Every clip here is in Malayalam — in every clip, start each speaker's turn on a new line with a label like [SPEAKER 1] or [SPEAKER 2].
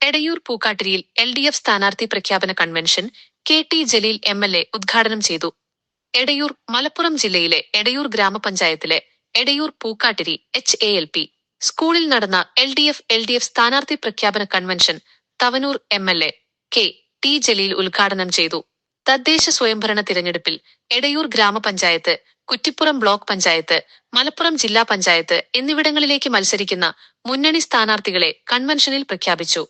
[SPEAKER 1] എടയൂർ പൂക്കാട്ടിരിയിൽ എൽ ഡി എഫ് സ്ഥാനാർത്ഥി പ്രഖ്യാപന convention K T Jaleel M L A ഉദ്ഘാടനം ചെയ്തു. എടയൂർ മലപ്പുറം ജില്ലയിലെ എടയൂർ ഗ്രാമപഞ്ചായത്തിലെ Edayur Pookattiri H A L P. സ്കൂളിൽ നടന്ന L D F L D F സ്ഥാനാർത്ഥി പ്രഖ്യാപന convention Thavanur M L A K T Jaleel ഉദ്ഘാടനം ചെയ്തു. തദ്ദേശ സ്വയംഭരണ തിരഞ്ഞെടുപ്പിൽ എടയൂർ ഗ്രാമപഞ്ചായത്ത് കുറ്റിപ്പുറം ബ്ലോക്ക് പഞ്ചായത്ത് മലപ്പുറം ജില്ലാ പഞ്ചായത്ത് എന്നിവിടങ്ങളിലേക്ക് മത്സരിക്കുന്ന മുന്നണി സ്ഥാനാർത്ഥികളെ കൺവെൻഷനിൽ പ്രഖ്യാപിച്ചു.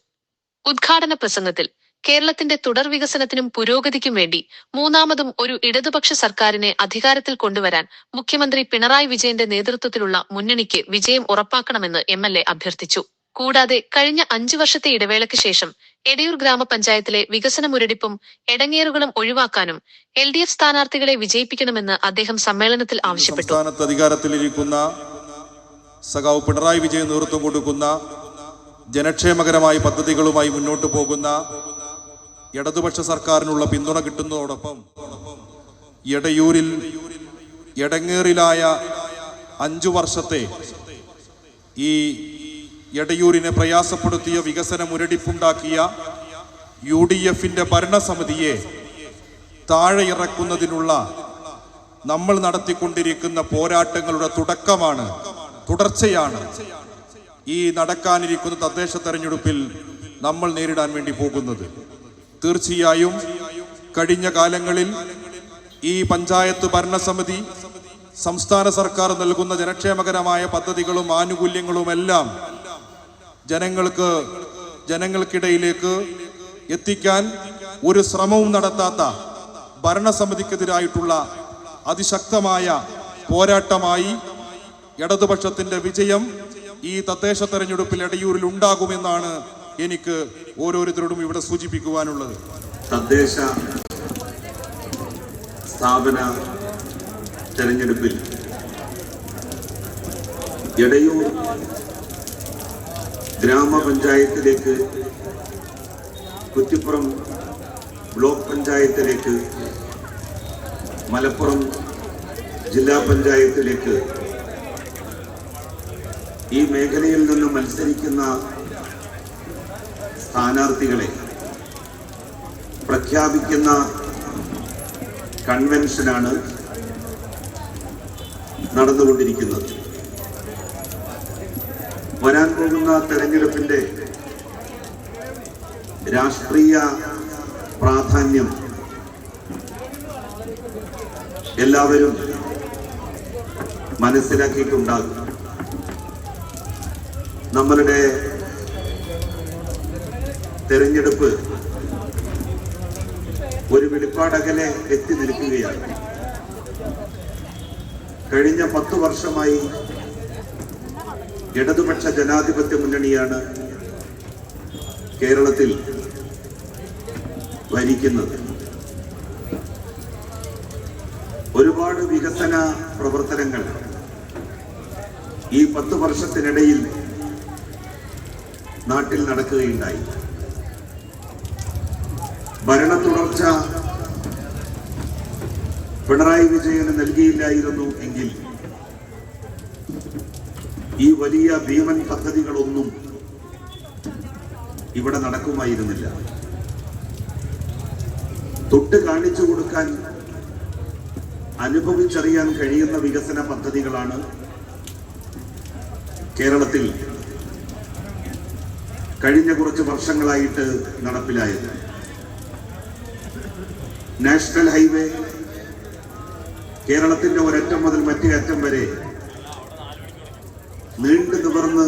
[SPEAKER 1] ഉദ്ഘാടന പ്രസംഗത്തിൽ കേരളത്തിന്റെ തുടർ വികസനത്തിനും പുരോഗതിക്കും വേണ്ടി മൂന്നാമതും ഒരു ഇടതുപക്ഷ സർക്കാരിനെ അധികാരത്തിൽ കൊണ്ടുവരാൻ മുഖ്യമന്ത്രി പിണറായി വിജയന്റെ നേതൃത്വത്തിലുള്ള മുന്നണിക്ക് വിജയം ഉറപ്പാക്കണമെന്ന് എം എൽ എ അഭ്യർത്ഥിച്ചു. കൂടാതെ കഴിഞ്ഞ അഞ്ചു വർഷത്തെ ഇടവേളയ്ക്ക് ശേഷം എടയൂർ ഗ്രാമപഞ്ചായത്തിലെ വികസന മുരടിപ്പും എടങ്ങേറുകളും ഒഴിവാക്കാനും എൽ ഡി എഫ് സ്ഥാനാർത്ഥികളെ വിജയിപ്പിക്കണമെന്ന് അദ്ദേഹം സമ്മേളനത്തിൽ ആവശ്യപ്പെട്ടു.
[SPEAKER 2] സംസ്ഥാനത്ത് അധികാരത്തിലിരിക്കുന്ന സഖാവ് പിണറായി വിജയൻ നേതൃത്വം കൊടുക്കുന്ന ജനക്ഷേമകരമായ പദ്ധതികളുമായി മുന്നോട്ടു പോകുന്ന ഇടതുപക്ഷ സർക്കാരിനുള്ള പിന്തുണ കിട്ടുന്നതോടൊപ്പം എടയൂരിൽ എടങ്ങേറിലായ അഞ്ചു വർഷത്തെ ഈ എടയൂരിനെ പ്രയാസപ്പെടുത്തിയ വികസന മുരടിപ്പുണ്ടാക്കിയ യു ഡി എഫിന്റെ ഭരണസമിതിയെ താഴെ ഇറക്കുന്നതിനുള്ള നമ്മൾ നടത്തിക്കൊണ്ടിരിക്കുന്ന പോരാട്ടങ്ങളുടെ തുടക്കമാണ് തുടർച്ചയാണ് ഈ നടക്കാനിരിക്കുന്ന തദ്ദേശ തെരഞ്ഞെടുപ്പിൽ നമ്മൾ നേരിടാൻ വേണ്ടി പോകുന്നത്. തീർച്ചയായും കഴിഞ്ഞ കാലങ്ങളിൽ ഈ പഞ്ചായത്ത് ഭരണസമിതി സംസ്ഥാന സർക്കാർ നൽകുന്ന ജനക്ഷേമകരമായ പദ്ധതികളും ആനുകൂല്യങ്ങളുമെല്ലാം ജനങ്ങൾക്ക് ജനങ്ങൾക്കിടയിലേക്ക് എത്തിക്കാൻ ഒരു ശ്രമവും നടത്താത്ത ഭരണസമിതിക്കെതിരായിട്ടുള്ള അതിശക്തമായ പോരാട്ടമായി ഇടതുപക്ഷത്തിന്റെ വിജയം ഈ തദ്ദേശ തെരഞ്ഞെടുപ്പിൽ എടയൂരിൽ ഉണ്ടാകുമെന്നാണ് എനിക്ക് ഓരോരുത്തരോടും ഇവിടെ സൂചിപ്പിക്കുവാനുള്ളത്.
[SPEAKER 3] തദ്ദേശ സ്ഥാപന തെരഞ്ഞെടുപ്പിൽ എടയൂർ ഗ്രാമപഞ്ചായത്തിലേക്ക് കുറ്റിപ്പുറം ബ്ലോക്ക് പഞ്ചായത്തിലേക്ക് മലപ്പുറം ജില്ലാ പഞ്ചായത്തിലേക്ക് ഈ മേഖലയിൽ നിന്ന് മത്സരിക്കുന്ന സ്ഥാനാർത്ഥികളെ പ്രഖ്യാപിക്കുന്ന കൺവെൻഷനാണ് നടന്നുകൊണ്ടിരിക്കുന്നത്. വരാൻ പോകുന്ന തെരഞ്ഞെടുപ്പിന്റെ രാഷ്ട്രീയ പ്രാധാന്യം എല്ലാവരും മനസ്സിലാക്കിയിട്ടുണ്ടാകും. നമ്മളുടെ തെരഞ്ഞെടുപ്പ് ഒരു വെളിപ്പാടകലെ എത്തി നിൽക്കുകയാണ്. കഴിഞ്ഞ പത്തു വർഷമായി ഇടതുപക്ഷ ജനാധിപത്യ മുന്നണിയാണ് കേരളത്തിൽ ഭരിക്കുന്നത്. ഒരുപാട് വികസന പ്രവർത്തനങ്ങൾ ഈ പത്ത് വർഷത്തിനിടയിൽ നാട്ടിൽ നടക്കുകയുണ്ടായി. ഭരണ തുടർച്ച പിണറായി വിജയന് നൽകിയില്ലായിരുന്നു എങ്കിൽ ഈ വലിയ ഭീമൻ പദ്ധതികളൊന്നും ഇവിടെ നടക്കുമായിരുന്നില്ല. തൊട്ട് കാണിച്ചു കൊടുക്കാൻ അനുഭവിച്ചറിയാൻ കഴിയുന്ന വികസന പദ്ധതികളാണ് കേരളത്തിൽ കഴിഞ്ഞ കുറച്ച് വർഷങ്ങളായിട്ട് നടപ്പിലായത്. നാഷണൽ ഹൈവേ കേരളത്തിന്റെ ഒരറ്റം മുതൽ മറ്റേ അറ്റം വരെ നീണ്ടു നിവർന്ന്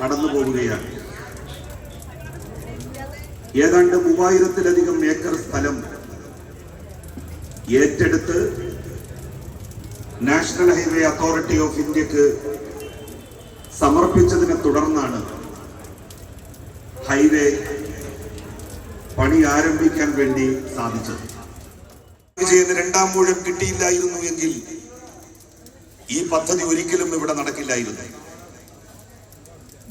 [SPEAKER 3] കടന്നു പോവുകയാണ്. ഏതാണ്ട് മൂവായിരത്തിലധികം ഏക്കർ സ്ഥലം ഏറ്റെടുത്ത് നാഷണൽ ഹൈവേ അതോറിറ്റി ഓഫ് ഇന്ത്യയ്ക്ക് സമർപ്പിച്ചതിനെ തുടർന്നാണ് ഹൈവേ പണി ആരംഭിക്കാൻ വേണ്ടി സാധിച്ചത്. വിജയന് രണ്ടാം മൂഴം കിട്ടിയില്ലായിരുന്നു എങ്കിൽ ഈ പദ്ധതി ഒരിക്കലും ഇവിടെ നടക്കില്ലായിരുന്നു.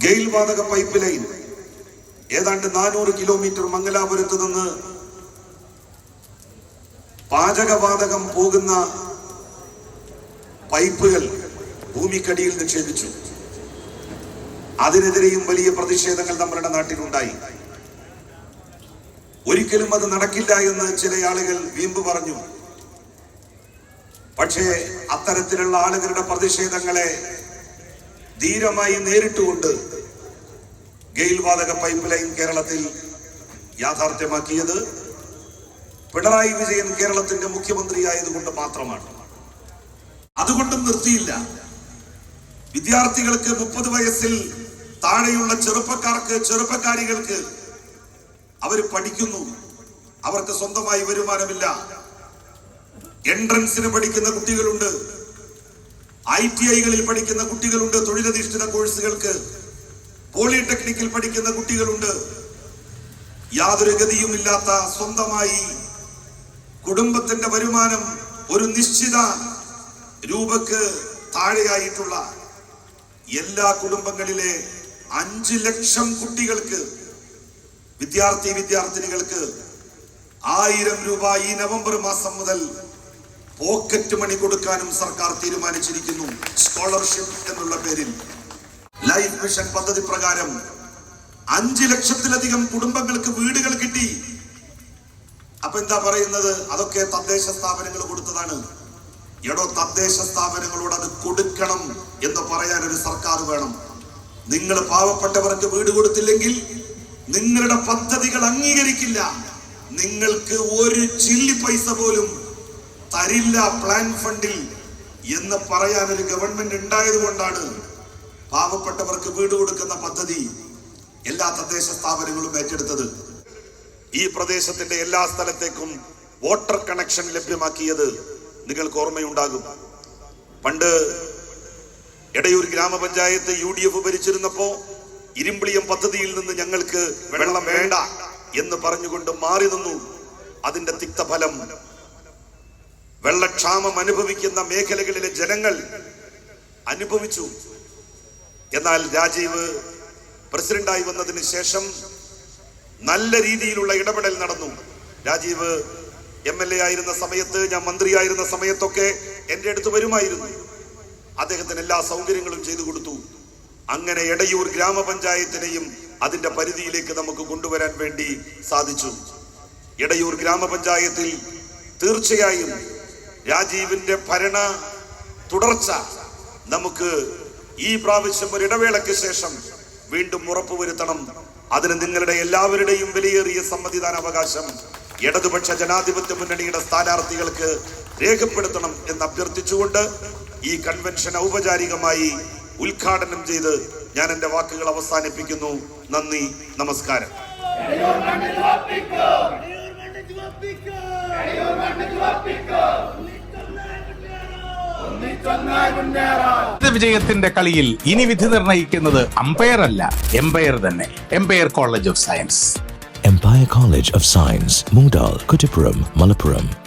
[SPEAKER 3] ഗെയിൽ വാതക പൈപ്പ് ലൈൻ ഏതാണ്ട് നാനൂറ് കിലോമീറ്റർ മംഗലാപുരത്ത് നിന്ന് പാചകവാതകം പോകുന്ന പൈപ്പുകൾ ഭൂമിക്കടിയിൽ നിക്ഷേപിച്ചു. അതിനെതിരെയും വലിയ പ്രതിഷേധങ്ങൾ നമ്മുടെ നാട്ടിലുണ്ടായി. ഒരിക്കലും അത് നടക്കില്ല എന്ന് ചില ആളുകൾ വീമ്പ് പറഞ്ഞു. പക്ഷേ അത്തരത്തിലുള്ള ആളുകളുടെ പ്രതിഷേധങ്ങളെ ധീരമായി നേരിട്ടുകൊണ്ട് ഗെയിൽ വാതക പൈപ്പ് ലൈൻ കേരളത്തിൽ യാഥാർത്ഥ്യമാക്കിയത് പിണറായി വിജയൻ കേരളത്തിന്റെ മുഖ്യമന്ത്രിയായതുകൊണ്ട് മാത്രമാണ്. അതുകൊണ്ടും നിർത്തിയില്ല. വിദ്യാർത്ഥികൾക്ക് മുപ്പത് വയസ്സിൽ താഴെയുള്ള ചെറുപ്പക്കാർക്ക് ചെറുപ്പക്കാരികൾക്ക് അവർ പഠിക്കുന്നു. അവർക്ക് സ്വന്തമായി വരുമാനമില്ല. എൻട്രൻസിന് പഠിക്കുന്ന കുട്ടികളുണ്ട്. ഐ ടി ഐകളിൽ പഠിക്കുന്ന കുട്ടികളുണ്ട്. തൊഴിലധിഷ്ഠിത കോഴ്സുകൾക്ക്. പോളിടെക്നിക്കിൽ പഠിക്കുന്ന കുട്ടികളുണ്ട്. യാതൊരു ഗതിയുമില്ലാത്ത സ്വന്തമായി കുടുംബത്തിന്റെ വരുമാനം ഒരു നിശ്ചിത രൂപക്ക് താഴെയായിട്ടുള്ള എല്ലാ കുടുംബങ്ങളിലെ അഞ്ച് ലക്ഷം കുട്ടികൾക്ക് വിദ്യാർത്ഥി വിദ്യാർത്ഥിനികൾക്ക് ആയിരം രൂപ ഈ നവംബർ മാസം മുതൽ പോക്കറ്റ് മണി കൊടുക്കാനും സർക്കാർ തീരുമാനിച്ചിരിക്കുന്നു. സ്കോളർഷിപ്പ് എന്നുള്ള പേരിൽ. ലൈഫ് മിഷൻ പദ്ധതി പ്രകാരം അഞ്ച് ലക്ഷത്തിലധികം കുടുംബങ്ങൾക്ക് വീടുകൾ കിട്ടി. അപ്പൊ എന്താ പറയുന്നത്? അതൊക്കെ തദ്ദേശ സ്ഥാപനങ്ങൾ കൊടുത്തതാണ്. എടോ തദ്ദേശ സ്ഥാപനങ്ങളോട് അത് കൊടുക്കണം എന്ന് പറയാൻ ഒരു സർക്കാർ വേണം. നിങ്ങൾ പാവപ്പെട്ടവർക്ക് വീട് കൊടുത്തില്ലെങ്കിൽ നിങ്ങളുടെ പദ്ധതികൾ അംഗീകരിക്കില്ല. നിങ്ങൾക്ക് ഒരു ചില്ലി പൈസ പോലും തരില്ല പ്ലാൻ ഫണ്ടിൽ എന്ന് പറയാൻ ഒരു ഗവൺമെന്റ് ഉണ്ടായത് കൊണ്ടാണ് പാവപ്പെട്ടവർക്ക് വീട് കൊടുക്കുന്ന പദ്ധതി എല്ലാ തദ്ദേശ സ്ഥാപനങ്ങളും ഏറ്റെടുത്തത്. ഈ പ്രദേശത്തിന്റെ എല്ലാ സ്ഥലത്തേക്കും വാട്ടർ കണക്ഷൻ ലഭ്യമാക്കിയത് നിങ്ങൾക്ക് ഓർമ്മയുണ്ടാകും. പണ്ട് എടയൂർ ഗ്രാമപഞ്ചായത്ത് യു ഡി എഫ് ഭരിച്ചിരുന്നപ്പോ ഇരുമ്പിളിയം പദ്ധതിയിൽ നിന്ന് ഞങ്ങൾക്ക് വെള്ളം വേണ്ട എന്ന് പറഞ്ഞുകൊണ്ട് മാറി നിന്നു. അതിന്റെ തിക്തഫലം വെള്ളക്ഷാമം അനുഭവിക്കുന്ന മേഖലകളിലെ ജനങ്ങൾ അനുഭവിച്ചു. എന്നാൽ രാജീവ് പ്രസിഡന്റായി വന്നതിന് ശേഷം നല്ല രീതിയിലുള്ള ഇടപെടൽ നടന്നു. രാജീവ് എം എൽ എ ആയിരുന്ന സമയത്ത് ഞാൻ മന്ത്രിയായിരുന്ന സമയത്തൊക്കെ എന്റെ അടുത്ത് വരുമായിരുന്നു. അദ്ദേഹത്തിന് എല്ലാ സൗകര്യങ്ങളും ചെയ്തു കൊടുത്തു. അങ്ങനെ എടയൂർ ഗ്രാമപഞ്ചായത്തിനെയും അതിന്റെ പരിധിയിലേക്ക് നമുക്ക് കൊണ്ടുവരാൻ വേണ്ടി സാധിച്ചു. എടയൂർ ഗ്രാമപഞ്ചായത്തിൽ തീർച്ചയായും രാജീവിന്റെ ഭരണ തുടർച്ച നമുക്ക് ഈ പ്രാവശ്യം ഒരു ഇടവേളയ്ക്ക് ശേഷം വീണ്ടും ഉറപ്പുവരുത്തണം. അതിന് നിങ്ങളുടെ എല്ലാവരുടെയും വിലയേറിയ സമ്മതിദാനാവകാശം ഇടതുപക്ഷ ജനാധിപത്യ മുന്നണിയുടെ സ്ഥാനാർത്ഥികൾക്ക് രേഖപ്പെടുത്തണം എന്ന് അഭ്യർത്ഥിച്ചുകൊണ്ട് ഈ കൺവെൻഷൻ ഔപചാരികമായി ഉദ്ഘാടനം ചെയ്ത് ഞാൻ എന്റെ വാക്കുകൾ അവസാനിപ്പിക്കുന്നു. നന്ദി നമസ്കാരം.
[SPEAKER 4] വിജയത്തിന്റെ കളിയിൽ ഇനി വിധി നിർണയിക്കുന്നത് അമ്പയർ അല്ല എംപയർ തന്നെ. Empire College of Science
[SPEAKER 5] Empire College of Science Moondal, Kuttipuram, Malappuram.